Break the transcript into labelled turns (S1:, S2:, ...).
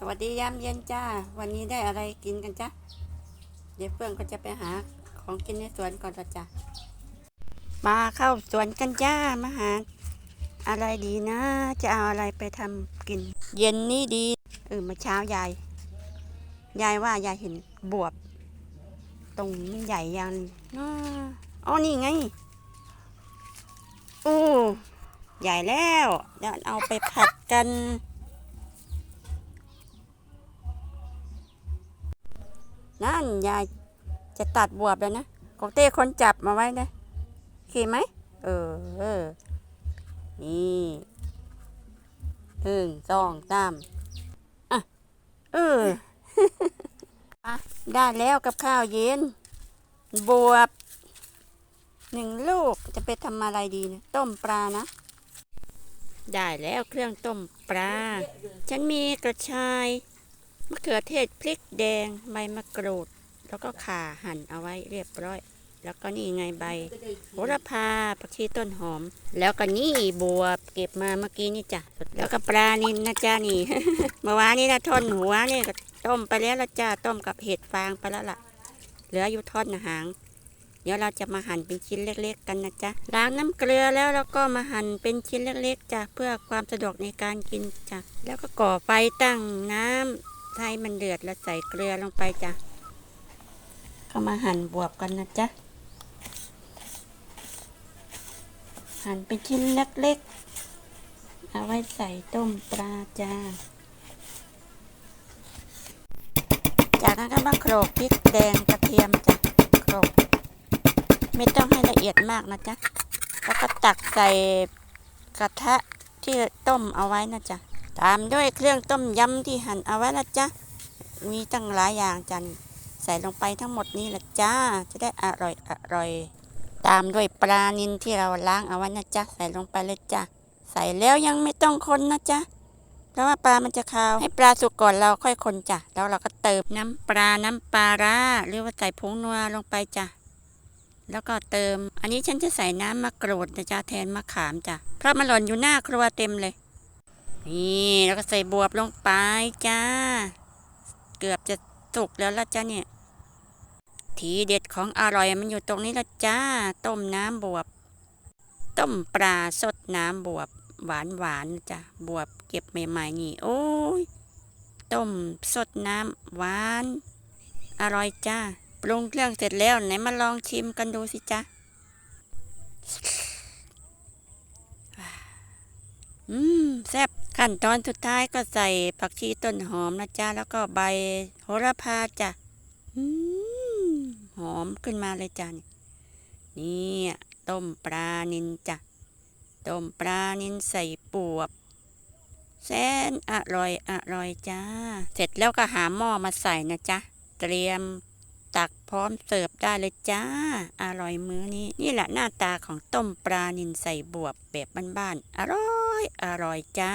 S1: สวัสดียามเย็นจ้า วันนี้ได้อะไรกินกันจ้ะเดี๋ยวเฟื่องก็จะไปหาของกินในสวนก่อนละจ้ะมาเข้าสวนกันจ้ามาหา อะไรดีนะ จะเอาอะไรไปทำกิน เย็นนี้ดีเออมื่อเช้ายาย ยายว่ายายเห็นบวบ ตรงมันใหญ่ยังอ้ออ๋อนี่ไงอู้ใหญ่แล้วเดี๋ยวเอาไปผัดกัน นั่นยายจะตัดบวบแล้วนะกองเต้คนจับมาไว้นะโอเคไหมเออเออนี่หนึ่งสองสามอะเออะได้แล้วกับข้าวเย็น บวบหนึ่งลูกจะไปทำอะไรดีนะต้มปลานะ ได้แล้วเครื่องต้มปลา ฉันมีกระชาย มะเขือเทศพริกแดงใบมะกรูด แล้วก็ข่าหั่นเอาไว้เรียบร้อย แล้วก็นี่ไงใบโหระพาผักชีต้นหอม แล้วก็นี่บัวเก็บมาเมื่อกี้นี่จ้ะแล้วก็ปลานินนะจ้านี่เมื่อวานนี้นะทอนหัวนี่ก็ต้มไปแล้วละจ้าต้มกับเห็ดฟางไปแล้วล่ะ เหลืออยู่ทอดหางเดี๋ยวเราจะมาหั่นเป็นชิ้นเล็ก ๆ กันนะจ๊ะล้างน้ำเกลือแล้วเราก็มาหั่นเป็นชิ้นเล็ก ๆจ้ะเพื่อความสะดวกในการกินจ้ะแล้วก็ก่อไฟตั้งน้ำ ให้มันเดือดแล้วใส่เกลือลงไปจ้ะก็มาหั่นบวบกันนะจ๊ะ หั่นเป็นชิ้นเล็กๆ เอาไว้ใส่ต้มปลาจ้า จากนั้นก็มาโขลกพริกแดงกระเทียมจ้ะโขลกไม่ต้องให้ละเอียดมากนะจ๊ะ แล้วก็ตักใส่กระทะที่ต้มเอาไว้นะจ๊ะ ตามด้วยเครื่องต้มยำที่หั่นเอาไว้ละจ้ะ มีตั้งหลายอย่างจันใส่ลงไปทั้งหมดนี้ละจ้า จะได้อร่อยอร่อย ตามด้วยปลานินที่เราล้างเอาไว้นะจ๊ะ ใส่ลงไปเลยจ้ะ ใส่แล้วยังไม่ต้องคนนะจ๊ะ เพราะว่าปลามันจะคาว ให้ปลาสุกก่อนเราค่อยคนจ้ะ แล้วเราก็เติมน้ำปลา น้ำปลาร้าหรือว่าใส่ผงนัวลงไปจ้ะแล้วก็เติม อันนี้ฉันจะใส่น้ำมะกรูดนะจ๊ะแทนมะขามจ้ะ เพราะมันหล่นอยู่หน้าครัวเต็มเลย นี่แล้วก็ใส่บวบลงไปจ้า เกือบจะสุกแล้วละจ้าเนี่ย ทีเด็ดของอร่อยมันอยู่ตรงนี้ละจ้า ต้มน้ำบวบ ต้มปลาสดน้ำบวบ หวานหวานจ้ะบวบเก็บใหม่ๆนี่ โอ้ย ต้มสดน้ำหวาน อร่อยจ้าปรุงเครื่องเสร็จแล้วไหนมาลองชิมกันดูสิจ้าอืมแซ่บ ขั้นตอนสุดท้ายก็ใส่ผักชีต้นหอมนะจ้าแล้วก็ใบโหระพาจ้ะหอมขึ้นมาเลยจ้านี่นี่ต้มปลานินจ้ะต้มปลานินใส่ปวบแสนอร่อยอร่อยจ้า เสร็จแล้วก็หาหม้อมาใส่นะจ๊ะ เตรียมตักพร้อมเสิร์ฟได้เลยจ้า อร่อยมื้อนี้ นี่แหละหน้าตาของต้มปลานินใส่บวบแบบบ้านๆ อร่อย อร่อยจ้า